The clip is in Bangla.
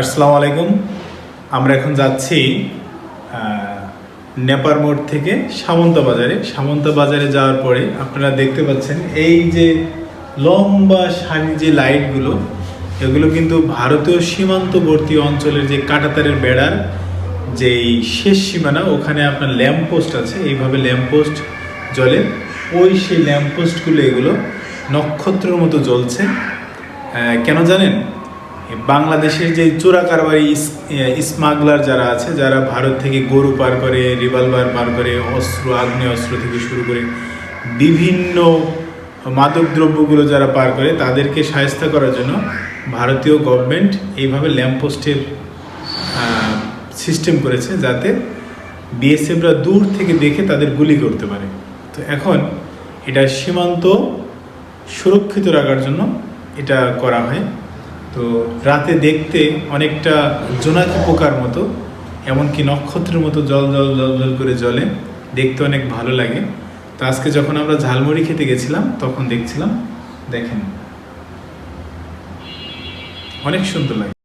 আসসালামু আলাইকুম। আমরা এখন যাচ্ছি নেপার মোড় থেকে সামন্ত বাজারে। সামন্ত বাজারে যাওয়ার পরে আপনারা দেখতে পাচ্ছেন, এই যে লম্বা সারি যে লাইটগুলো, এগুলো কিন্তু ভারতীয় সীমান্তবর্তী অঞ্চলের যে কাটাতারের বেড়ার যেই শেষ সীমানা, ওখানে আপনার ল্যাম্প পোস্ট আছে। এইভাবে ল্যাম্প পোস্ট জ্বলে, ওই সেই ল্যাম্প পোস্টগুলো এগুলো নক্ষত্রের মতো জ্বলছে। কেন জানেন? বাংলাদেশের যে চোরা কারবারি স্মাগলার যারা আছে, যারা ভারত থেকে গরু পার করে, রিভলভার পার করে, অস্ত্র আগ্নেয় অস্ত্র থেকে শুরু করে বিভিন্ন মাদক দ্রব্যগুলো যারা পার করে, তাদেরকে সাহায্য করার জন্য ভারতীয় গভর্নমেন্ট এইভাবে ল্যাম্পপোস্টের সিস্টেম করেছে যাতে বিএসএফরা দূর থেকে দেখে তাদের গুলি করতে পারে। তো এখন এটা সীমান্ত সুরক্ষিত রাখার জন্য এটা করা হয়। তো রাতে দেখতে অনেকটা জোনাকি পোকার মতো, এমনকি নক্ষত্রের মতো জল জল জল জল করে জলে দেখতে অনেক ভালো লাগে। তো আজকে যখন আমরা ঝালমুড়ি খেতে গেছিলাম, তখন দেখছিলাম, দেখেন, অনেক সুন্দর লাগে।